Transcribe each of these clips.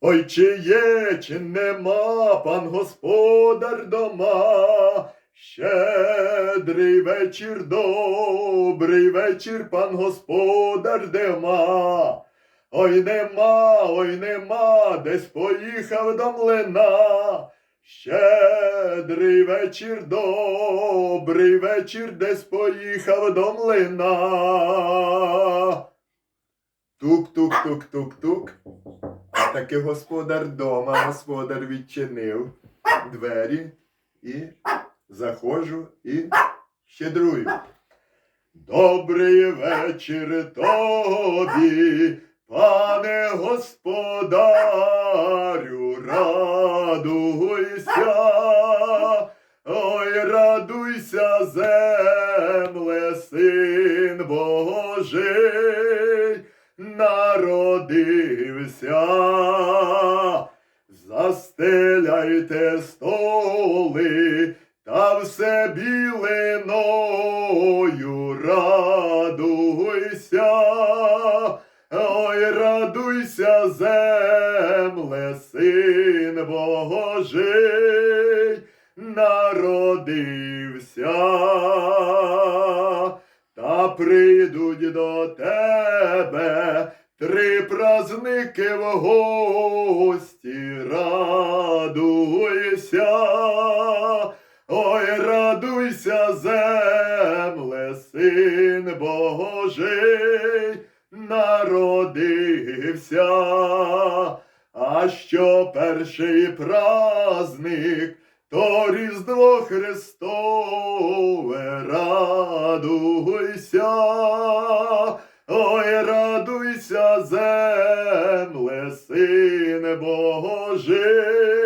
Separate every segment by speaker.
Speaker 1: Ой, чи є, чи нема пан господар дома? Щедрий вечір, добрий вечір, пан господар дома. Ой, нема, ой, нема, десь поїхав до млина. Щедрий вечір, добрий вечір, десь поїхав до млина. Тук-тук-тук-тук-тук. Таки господар дома, господар відчинив двері і заходжу і щедрую. Добрий вечір тобі, пане господарю, радуйся, ой, радуйся, земле, син Божий, народився. Застеляйте столи та все білиною радуйся. Ой, радуйся, земле, син Божий, народився. Та прийдуть до тебе три праздники в гості, радуйся, ой, радуйся, земле, син Божий, народився, а що перший праздник, то Різдво Христове, радуйся, ой, радуйся, земле, син Божий,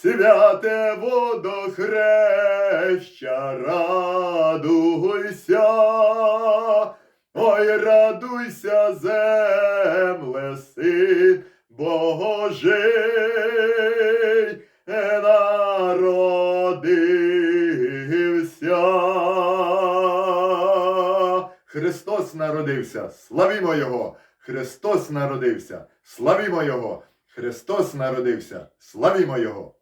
Speaker 1: Святе водохреща, радуйся, ой, радуйся, земле, син Божий, народився. Христос народився, славімо Його! Христос народився, славімо Його! Христос народився, славімо Його!